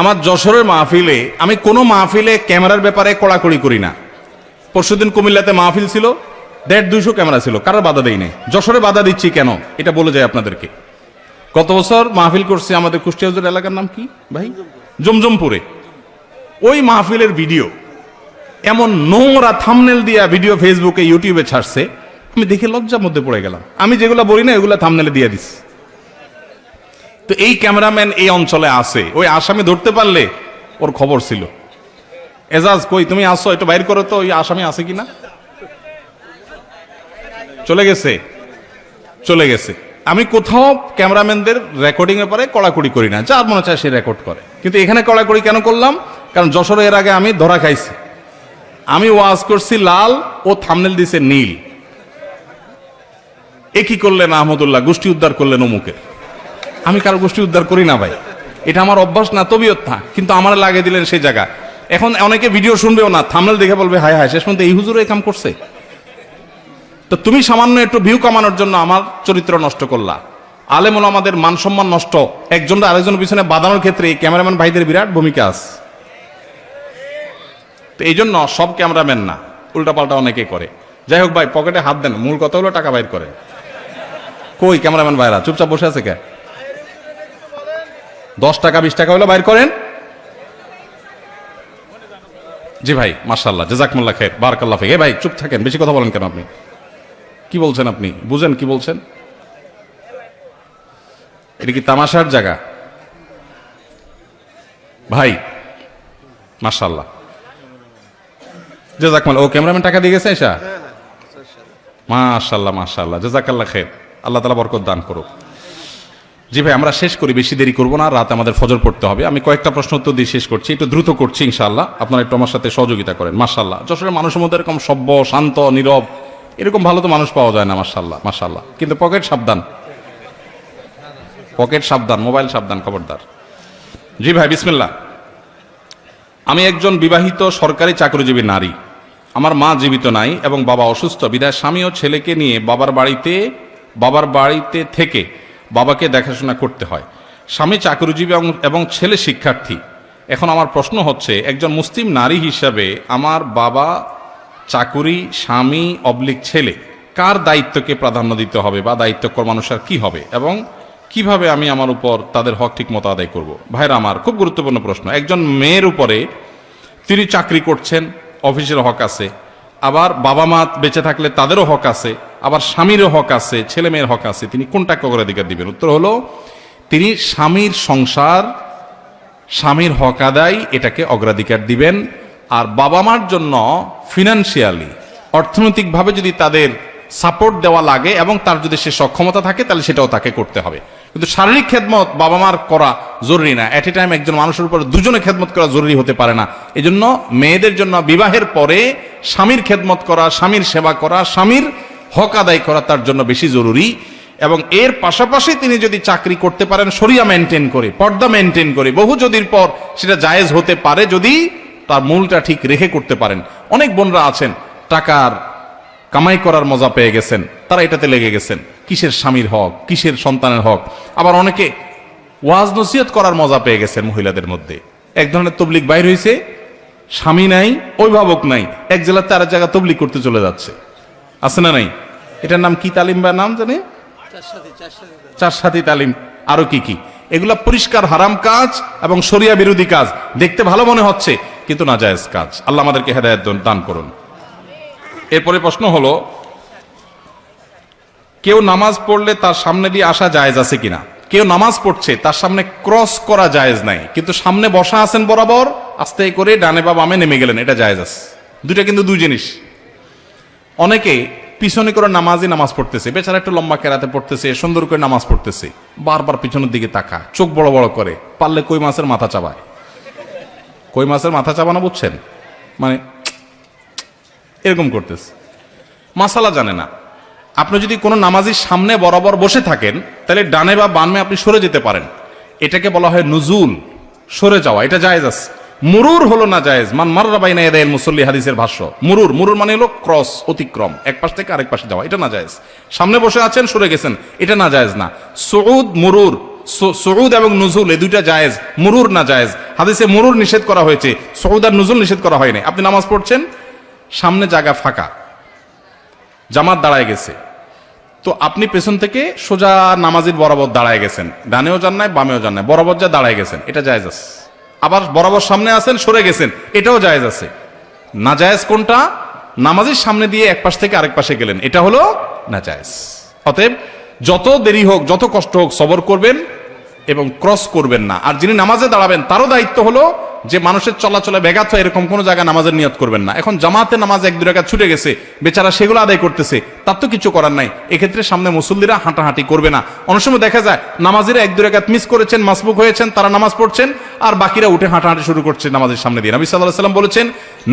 আমার যশোরের মাহফিলে, আমি কোনো মাহফিলে ক্যামেরার ব্যাপারে কড়াকড়ি করি না। পরশুদিন কুমিল্লাতে মাহফিল ছিল, দেড় দুইশো ক্যামেরা ছিল, কারোর বাধা নাই। যশোরে বাধা দিচ্ছি কেন? এটা বলে যায় আপনাদেরকে। গত বছর মাহফিল করছি আমাদের কুষ্টিয়া হুজুর এলাকার নাম কি ভাই? জমজমপুরে। ওই মাহফিলের ভিডিও, এমন নোংরা থামনেল দিয়া ভিডিও ফেসবুকে ইউটিউবে ছাড়ছে, আমি দেখে লজ্জার মধ্যে পড়ে গেলাম। আমি যেগুলো বলি না এগুলো থামনেলে দিয়ে দিস তো এই ক্যামেরাম্যান এই অঞ্চলে আছে। ওই আসামি ধরতে পারলে ওর খবর ছিল। এজাজ কই, তুমি আসো, একটু বাইর করো তো, ওই আসামি আছে কিনা? চলে গেছে। চলে গেছে। আমি কোথাও ক্যামেরাম্যানদের রেকর্ডিং এর পরে কড়াকড়ি করি না। যার মনে চায় সে রেকর্ড করে। কিন্তু এখানে কড়াকড়ি কেন করলাম? কারণ যশোরে এর আগে আমি ধরা খাইছি। আমি ওয়াজ করছি লাল ও থামনেল দিছে নীল। এ কি করলেন আহমদুল্লাহ? গোষ্ঠী উদ্ধার করলেন অমুকের। আমি কারও গোষ্ঠী উদ্ধার করি না ভাই। এটা আমার অভ্যাস না, তবিয়ত না, কিন্তু আমার লাগে দিলেন সেই জায়গা। এখন অনেকে ভিডিও শুনবেও না, থামনেল দেখে বলবে, হায় হায়, শেষ পর্যন্ত এই হুজুর এই কাম করছে? তো তুমি সামান্য একটু ভিউ কামানোর জন্য আমার চরিত্র নষ্ট করলা। আলেমুল আমাদের মান সম্মান নষ্ট। একজনটা আরেকজনের পিছনে বাঁধানোর ক্ষেত্রে এই ক্যামেরাম্যান ভাইদের বিরাট ভূমিকা আছে। তো এই জন্য সব ক্যামেরাম্যান না, উল্টাপাল্টা অনেকে করে। যাই হোক ভাই, পকেটে হাত দেন, মূল কথা হলো টাকা বাইর করে কই ক্যামেরাম্যান ভাইরা, চুপচাপ বসে আছে কে? দশ টাকা বিশ টাকা হলো বাইর করেন। জি ভাই মার্শাল্লাহ জেজাকমুল্লাহ খের বারকাল্লাহ ফেক। এ ভাই চুপ থাকেন বেশি কথা বলেন কেন আপনি? কি বলছেন আপনি? বুঝেন কি বলছেন? এটা কি তামাশার জায়গা? ভাই মার্শাল্লাহ জেজাকমাল ও ক্যামেরাম্যান টাকা দিয়ে গেছে এসা? মাশাল্লাহ মাশাল্লাহ জেজাকাল্লাহ খের আল্লাহ তালা বরকত দান করুক। জি ভাই, আমরা শেষ করি, বেশি দেরি করব না, রাত আমাদের ফজর পড়তে হবে। আমি কয়েকটা প্রশ্ন উত্তর দিয়ে শেষ করছি, একটু দ্রুত করছি ইনশাআল্লাহ। আপনারা একটু আমার সাথে সহযোগিতা করেন মাশাল্লাহ যশোরের মানুষের মধ্যে এরকম সভ্য, শান্ত, নীরব, এরকম ভালো তো মানুষ পাওয়া যায় না মাশাল্লাহ মাশাল্লাহ কিন্তু পকেট সাবধান পকেট সাবধান, মোবাইল সাবধান, খবরদার। জি ভাই, বিসমিল্লাহ। আমি একজন বিবাহিত সরকারি চাকরিজীবী নারী। আমার মা জীবিত নাই এবং বাবা অসুস্থ। বিদায় স্বামী ও ছেলেকে নিয়ে বাবার বাড়িতে বাবার বাড়িতে থেকে বাবাকে দেখাশোনা করতে হয়। স্বামী চাকরিজীবী এবং- ছেলে শিক্ষার্থী। এখন আমার প্রশ্ন হচ্ছে, একজন মুসলিম নারী হিসাবে আমার বাবা চাকুরি, স্বামী, অবলিক ছেলে, কার দায়িত্বকে প্রাধান্য দিতে হবে বা দায়িত্বকর মানুষের কি হবে? এবং কীভাবে আমি আমার উপর তাদের হক ঠিক মতো আদায় করব? ভাইরা আমার, খুব গুরুত্বপূর্ণ প্রশ্ন। একজন মেয়ের উপরে তিনি চাকরি করছেন, অফিসের হক আছে। আবার বাবা মা বেঁচে থাকলে তাদেরও হক আছে। আবার স্বামীরও হক আছে ছেলে মেয়ের হক আছে, তিনি কোনটাকে অগ্রাধিকার দিবেন? উত্তর হলো, তিনি স্বামীর সংসার, স্বামীর হক আদায়, এটাকে অগ্রাধিকার দিবেন। আর বাবা মার জন্য ফিনান্সিয়ালি অর্থনৈতিকভাবে যদি তাদের সাপোর্ট দেওয়া লাগে এবং তার যদি সে সক্ষমতা থাকে, তাহলে সেটাও তাকে করতে হবে। কিন্তু শারীরিক খেদমত বাবা মার করা জরুরি না। এট এ টাইম একজন মানুষের উপর দুজনে খেদমত করা জরুরি হতে পারে না। এজন্য মেয়েদের জন্য বিবাহের পরে স্বামীর খেদমত করা, স্বামীর সেবা করা, স্বামীর হক আদায় করা তার জন্য বেশি জরুরি এবং এর পাশাপাশি তিনি যদি চাকরি করতে পারেন সরিয়া মেনটেন করে, পর্দা মেনটেন করে, বহু যদির পর সেটা জায়েজ হতে পারে যদি তার মূলটা ঠিক রেখে করতে পারেন। অনেক বোনরা আছেন, টাকার কামাই করার মজা পেয়ে গেছেন, তারা এটাতে লেগে গেছেন, কিসের স্বামীর হক, কিসের সন্তানের হক? আবার অনেকে ওয়াজ নসিহত করার মজা পেয়ে গেছেন মহিলাদের মধ্যে। এক ধরনের তবলিক বাইর হয়েছে স্বামী নাই, অভিভাবক নাই, এক জেলার তার জায়গা তবলিক করতে চলে যাচ্ছে। আছে না নাই? এটার নাম কি তালিম বা নাম জানে? চার সাথী তালিম। আরও কি কি? এগুলা পরিষ্কার হারাম কাজ এবং শরিয়া বিরোধী কাজ। দেখতে ভালো মনে হচ্ছে কিন্তু না জায়েজ কাজ। আল্লাহ আমাদেরকে হেদায়ত দান করুন। এরপরে প্রশ্ন হলো কেউ নামাজ পড়লে তার সামনে দিয়ে আসা জায়েজ আছে কিনা? কেউ নামাজ পড়ছে তার সামনে ক্রস করা জায়েজ নাই কিন্তু সামনে বসা আছেন বরাবর আস্তে করে ডানে বা বামে নেমে গেলেন এটা জায়েজ আছে। দুইটা কিন্তু দুই জিনিস। অনেকে পিছনে করে নামাজই নামাজ পড়তেছে। বেচারা একটু লম্বা কেরাতে পড়তেছে, সুন্দর করে নামাজ পড়তেছে। বারবার পিছনের দিকে তাকা চোখ বড় বড় করে, পারলে কই মাছের মাথা চাবায়? কই মাছের মাথা চাবানো বুঝছেন? মানে এরকম করতেছে। মাসালা জানে না। আপনি যদি কোনো নামাজির সামনে বরাবর বসে থাকেন, তাহলে ডানে বা বামে আপনি সরে যেতে পারেন। এটাকে বলা হয় নুজুল, সরে যাওয়া, এটা জায়েজ আছে। মুরুর হলো না জায়েজ। মান মাররা বাইনা এদাইল মুসল্লি হাদিসের ভাষ্য। মুরুর মুরুর মানে হলো ক্রস, অতিক্রম। এক পাশ থেকে আরেক পাশে যাওয়া, এটা না জায়েজ। সামনে বসে আছেন, সরে গেছেন, এটা না জায়েজ না। সৌদ মুরুর, সু- সুউদ এবং নুজুল, এই দুইটা জায়েজ। মুরুর না জায়েজ। হাদিসে মুরুর নিষেধ করা হয়েছে সৌদ আর নুজুল নিষেধ করা হয়নি। আপনি নামাজ পড়ছেন, সামনে জায়গা ফাঁকা। জামাত দাঁড়ায় গেছে। তো আপনি পেছন থেকে সোজা নামাজির বরাবর দাঁড়ায় গেছেন। ডানেও যান নাই, বামেও যান নাই, বরাবর যা দাঁড়ায় গেছেন, এটা জায়েজ আছে। আবার বরাবর সামনে আছেন, সরে গেছেন। এটাও জায়েজ আছে। না জায়েজ কোনটা? নামাজের সামনে দিয়ে এক পাশ থেকে আরেক পাশে গেলেন। এটা হলো না জায়েজ। অতএব যত দেরি হোক, যত কষ্ট হোক, সবর করবেন এবং ক্রস করবেন না। আর যিনি নামাজে দাঁড়াবেন, তারও দায়িত্ব হলো যে মানুষের চলাচলে ব্যাঘাত হয় এরকম কোনো জায়গায় নামাজের নিয়ত করবেন না। এখন জামাতে নামাজ এক দু টাকা ছুটে গেছে, বেচারা সেগুলো আদায় করতেছে, তার তো কিছু করার নাই। এক্ষেত্রে সামনে মুসল্লিরা হাঁটাহাঁটি করবে না। অনেক সময় দেখা যায়, নামাজেরা এক দু রেখাত মিস করেছেন, মাসবুক হয়েছেন, তারা নামাজ পড়ছেন, আর বাকিরা উঠে হাঁটাহাঁটি শুরু করছে নামাজের সামনে দিয়ে। নবী সাল্লাহ সাল্লাম বলেছেন,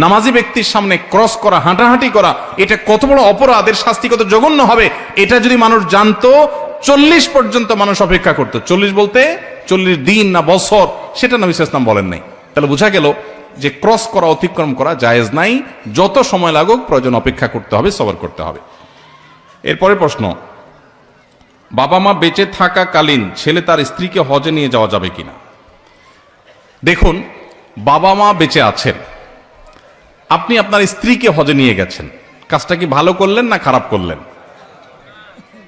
নামাজি ব্যক্তির সামনে ক্রস করা, হাঁটাহাঁটি করা, এটা কত বড় অপরাধের শাস্তি, কত জঘন্য হবে, এটা যদি মানুষ জানতো, চল্লিশ পর্যন্ত মানুষ অপেক্ষা করতো। চল্লিশ বলতে চল্লিশ দিন না বছর, সেটা নবী ইসলাম বলেন নাই। তাহলে বোঝা গেল যে ক্রস করা, অতিক্রম করা জায়েজ নাই। যত সময় লাগুক, প্রয়োজন অপেক্ষা করতে হবে, সবার করতে হবে। এরপরে প্রশ্ন, বাবা মা বেঁচে থাকাকালীন ছেলে তার স্ত্রীকে হজে নিয়ে যাওয়া যাবে কিনা? দেখুন, বাবা মা বেঁচে আছেন। আপনি আপনার স্ত্রীকে হজে নিয়ে গেছেন। কাজটা কি ভালো করলেন না খারাপ করলেন?